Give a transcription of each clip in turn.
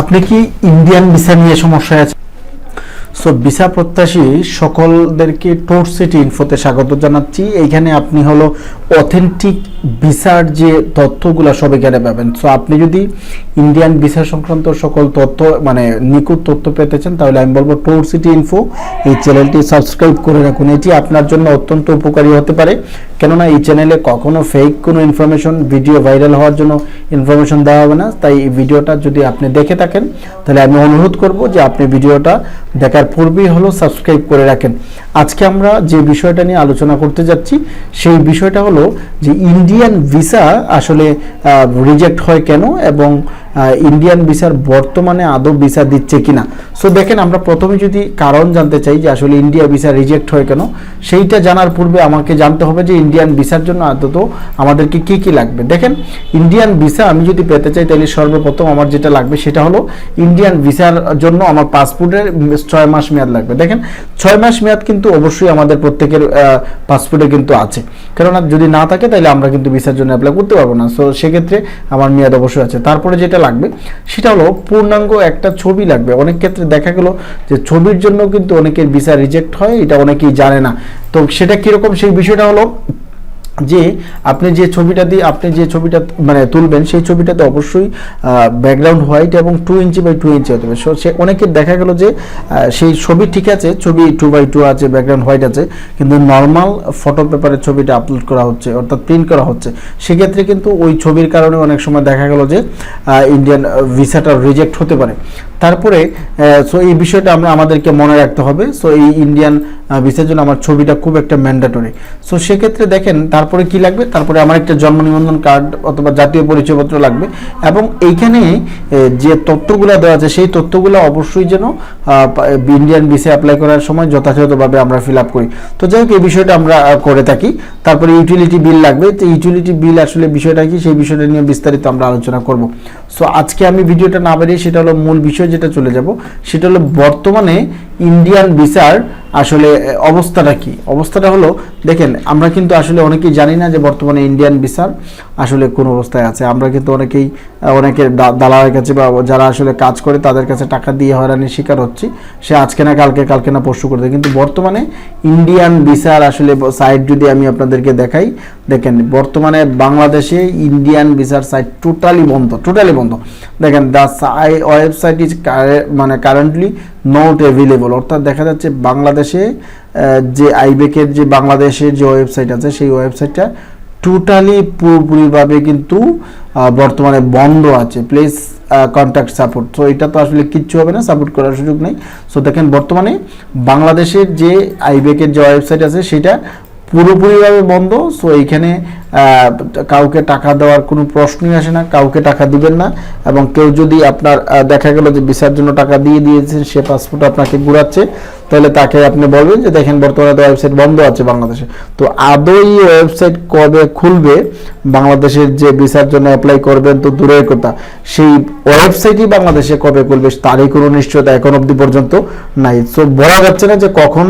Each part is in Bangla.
আপনি কি ইন্ডিয়ান ভিসা নিয়ে সমস্যায় আছেন? সো ভিসা প্রত্যাশী সকলদেরকে টোর সিটি ইনফোতে স্বাগত জানাচ্ছি। এইখানে আপনি হলো অথেন্টিক ভিসার যে তথ্যগুলো সব এখানে পাবেন। সো আপনি যদি ইন্ডিয়ান ভিসা সংক্রান্ত সকল তথ্য মানে নিখুঁত তথ্য পেতে চান, তাহলে আমি বলব টোর সিটি ইনফো এই চ্যানেলটি সাবস্ক্রাইব করে রাখুন। এটি আপনার জন্য অত্যন্ত উপকারী হতে পারে। কেননা এই চ্যানেলে কখনো ফেক কোনো ইনফরমেশন ভিডিও ভাইরাল হওয়ার জন্য ইনফরমেশন দেওয়া হবে না। তাই এই ভিডিওটা যদি আপনি দেখে থাকেন, তাহলে আমি অনুরোধ করব যে আপনি ভিডিওটা দেখার পূর্বেই হলো সাবস্ক্রাইব করে রাখেন। আজকে আমরা যে বিষয়টা নিয়ে আলোচনা করতে যাচ্ছি, সেই বিষয়টা হলো যে ইন্ডিয়ান ভিসা আসলে রিজেক্ট হয় কেন এবং ইন্ডিয়ান ভিসার বর্তমানে আদৌ ভিসা দিচ্ছে কিনা। সো দেখেন, আমরা প্রথমে যদি কারণ জানতে চাই যে আসলে ইন্ডিয়া ভিসা রিজেক্ট হয় কেন, সেইটা জানার পূর্বে আমাকে জানতে হবে যে ইন্ডিয়ান ভিসার জন্য আদত আমাদেরকে কি কি লাগবে। দেখেন ইন্ডিয়ান ভিসা আমি যদি পেতে চাই, তাহলে সর্বপ্রথম আমার যেটা লাগবে সেটা হলো ইন্ডিয়ান ভিসার জন্য আমার পাসপোর্টের ছয় মাস মেয়াদ লাগবে। দেখেন, ছয় মাস মেয়াদ কিন্তু অবশ্যই আমাদের প্রত্যেকের পাসপোর্টে কিন্তু আছে। কেননা যদি না থাকে, তাহলে আমরা কিন্তু ভিসার জন্য অ্যাপ্লাই করতে পারব না। সো সেক্ষেত্রে আমার মেয়াদ অবশ্যই আছে। তারপরে যেটা লাগবে। সেটা হলো পূর্ণাঙ্গ একটা ছবি লাগবে। অনেক ক্ষেত্রে দেখা গেল যে ছবির জন্য কিন্তু অনেকের ভিসা রিজেক্ট হয়, এটা অনেকেই জানে না। তো সেটা কীরকম সেই বিষয়টা হলো যে আপনি যে ছবিটা দিয়ে, আপনি যে ছবিটা মানে তুলবেন, সেই ছবিটাতে অবশ্যই ব্যাকগ্রাউন্ড হোয়াইট এবং two inch by two inch হতে হবে সো সে অনেকের দেখা গেল যে সেই ছবি ঠিক আছে, ছবি টু বাই টু আছে ব্যাকগ্রাউন্ড হোয়াইট আছে, কিন্তু নর্মাল ফটো পেপারের ছবিটা আপলোড করা হচ্ছে, অর্থাৎ প্রিন্ট করা হচ্ছে। সেক্ষেত্রে কিন্তু ওই ছবির কারণে অনেক সময় দেখা গেল যে ইন্ডিয়ান ভিসাটা রিজেক্ট হতে পারে। তারপরে সো এই বিষয়টা আমরা আমাদেরকে মনে রাখতে হবে। সো এই ইন্ডিয়ান ভিসার জন্য আমার ছবিটা খুব একটা ম্যান্ডেটরি সো সেক্ষেত্রে দেখেন তারপরে কি লাগবে? তারপরে আমার একটা জন্ম নিবন্ধন কার্ড অথবা জাতীয় পরিচয়পত্র লাগবে। এবং এইখানে যে তথ্যগুলো দেওয়া আছে, সেই তথ্যগুলো অবশ্যই যেন ইন্ডিয়ান ভিসা অ্যাপ্লাই করার সময় যথাযথভাবে আমরা ফিল আপ করি। তো যাই হোক, এই বিষয়টা আমরা করে থাকি। তারপরে ইউটিলিটি বিল লাগবে। তো ইউটিলিটি বিল আসলে বিষয়টা কি? সেই বিষয়টা নিয়ে বিস্তারিত আমরা আলোচনা করব। সো আজকে আমি ভিডিওটা না বেরিয়ে সেটা হলো মূল বিষয় যেটা চলে যাব। সেটা হলো বর্তমানে ইন্ডিয়ান ভিসার আসলে অবস্থাটা কি? অবস্থাটা হলো, দেখেন, আমরা কিন্তু আসলে অনেকেই জানি না যে বর্তমানে ইন্ডিয়ান ভিসার আসলে কোন অবস্থায় আছে। আমরা কিন্তু অনেকেই অনেকের দালালের কাছে বা যারা আসলে কাজ করে তাদের কাছে টাকা দিয়ে হয়রানির শিকার হচ্ছে। সে আজকে না কালকে কালকে না পরশু করে দেয়। কিন্তু বর্তমানে ইন্ডিয়ান ভিসার আসলে সাইট যদি আমি আপনাদেরকে দেখাই দেখেন, বর্তমানে বাংলাদেশে ইন্ডিয়ান ভিসার সাইট টোটালি বন্ধ টোটালি বন্ধ। দেখেন দ্য ওয়েবসাইট ইজ মানে কারেন্টলি নট অ্যাভেলেবল অর্থাৎ দেখা যাচ্ছে বাংলাদেশে যে আইবেকের যে বাংলাদেশের যে ওয়েবসাইট আছে, সেই ওয়েবসাইটটা টোটালি পুরোপুরিভাবে কিন্তু বর্তমানে বন্ধ আছে। প্লিজ কন্ট্যাক্ট সাপোর্ট তো এটা তো আসলে কিচ্ছু হবে না সাপোর্ট করার সুযোগ নেই। সো দেখেন, বর্তমানে বাংলাদেশের যে আইবেকের যে ওয়েবসাইট আছে, সেটা পুরোপুরিভাবে বন্ধ সো এইখানে কাউকে টাকা দেওয়ার কোনো প্রশ্নই আসে না, কাউকে টাকা দিবেন না, এবং কেউ যদি আপনার দেখা গেল যে ভিসার জন্য টাকা দিয়ে দিয়েছেন, সে পাসপোর্ট আপনাকে ঘুরাচ্ছে তাহলে তাকে আপনি বলবেন যে দেখেন বর্তমানে তো ওয়েবসাইট বন্ধ আছে বাংলাদেশে। তো আদৌ এই ওয়েবসাইট কবে খুলবে, বাংলাদেশের যে ভিসার জন্য অ্যাপ্লাই করবেন, তো দূরের কথা। সেই ওয়েবসাইটই বাংলাদেশে কবে খুলবে, তারই কোনো নিশ্চয়তা এখন অবধি পর্যন্ত নাই। সো বলা যাচ্ছে না যে কখন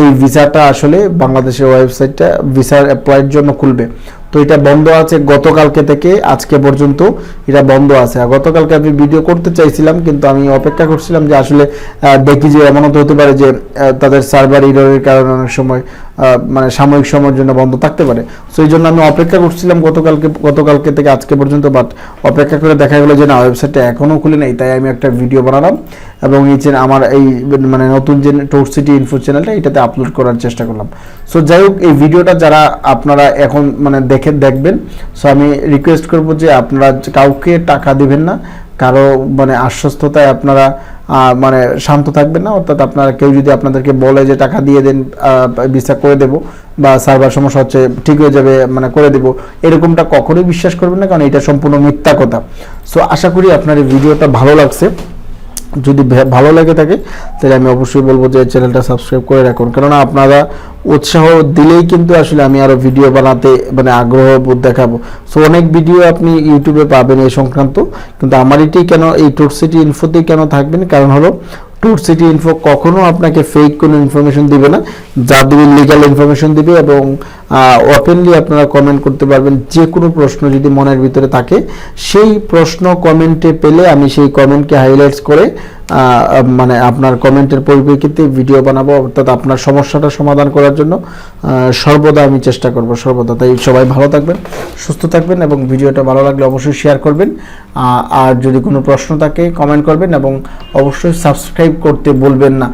এই ভিসাটা আসলে বাংলাদেশের ওয়েবসাইটটা ভিসার অ্যাপ্লাইয়ের জন্য খুলবে। তো এটা বন্ধ আছে গতকালকে থেকে, আজকে পর্যন্ত এটা বন্ধ আছে। আর গতকালকে আমি ভিডিও করতে চাইছিলাম, কিন্তু আমি অপেক্ষা করছিলাম যে আসলে দেখি যে এমনও হতে পারে যে তাদের সার্ভার ইরোরের কারণে অনেক সময় মানে সাময়িক সময়ের জন্য বন্ধ থাকতে পারে। সো এই জন্য আমি অপেক্ষা করছিলাম গতকালকে গতকালকে থেকে আজকে পর্যন্ত বাট অপেক্ষা করে দেখা গেলো যে না ওয়েবসাইটটা এখনও খুলে নেই, তাই আমি একটা ভিডিও বানালাম এবং এই চ্যানেল আমার এই মানে নতুন যে টোর সিটি ইনফো চ্যানেলটা এটাতে আপলোড করার চেষ্টা করলাম। সো যাই হোক, এই ভিডিওটা যারা আপনারা এখন মানে দেখে, দেখবেন সো আমি রিকোয়েস্ট করব যে আপনারা কাউকে টাকা দিবেন না কারও মানে আশ্বস্ততায় আপনারা মানে শান্ত থাকবেন না, অর্থাৎ আপনারা কেউ যদি আপনাদেরকে বলে যে টাকা দিয়ে দেন ভিসা করে দেব বা সার্ভার সমস্যা হচ্ছে ঠিক হয়ে যাবে মানে করে দেব, এরকমটা কখনোই বিশ্বাস করবেন না, কারণ এটা সম্পূর্ণ মিথ্যা কথা। সো আশা করি আপনার এই ভিডিওটা ভালো লাগছে। যদি ভালো লেগে থাকে, তাহলে আমি অবশ্যই বলব যে চ্যানেলটা সাবস্ক্রাইব করে রাখুন। কেননা আপনারা উৎসাহ দিলেই কিন্তু আসলে আমি আরও ভিডিও বানাতে মানে আগ্রহ বোধ দেখাবো। সো অনেক ভিডিও আপনি ইউটিউবে পাবেন এই সংক্রান্ত। কিন্তু আমার এটি কেন, এই টোট সিটি ইনফোতেই কেন থাকবেন? কারণ হলো ট্যুর সিটি ইনফো কখনো আপনাকে ফেক কোনো ইনফরমেশন দিবে না। যা দিবে লিগাল ইনফরমেশন দিবে এবং ওপেনলি আপনারা কমেন্ট করতে পারবেন। যে কোনো প্রশ্ন যদি মনের ভিতরে থাকে, সেই প্রশ্ন কমেন্টে পেলে আমি সেই কমেন্টকে হাইলাইটস করে মানে আপনার কমেন্টের পরিপ্রেক্ষিতে ভিডিও বানাবো, অর্থাৎ আপনার সমস্যাটা সমাধান করার জন্য সর্বদা আমি চেষ্টা করব, সর্বদা। তাই সবাই ভালো থাকবেন, সুস্থ থাকবেন এবং ভিডিওটা ভালো লাগলে অবশ্যই শেয়ার করবেন। আর যদি কোনো প্রশ্ন থাকে কমেন্ট করবেন এবং অবশ্যই সাবস্ক্রাইব করতে বলবেন না।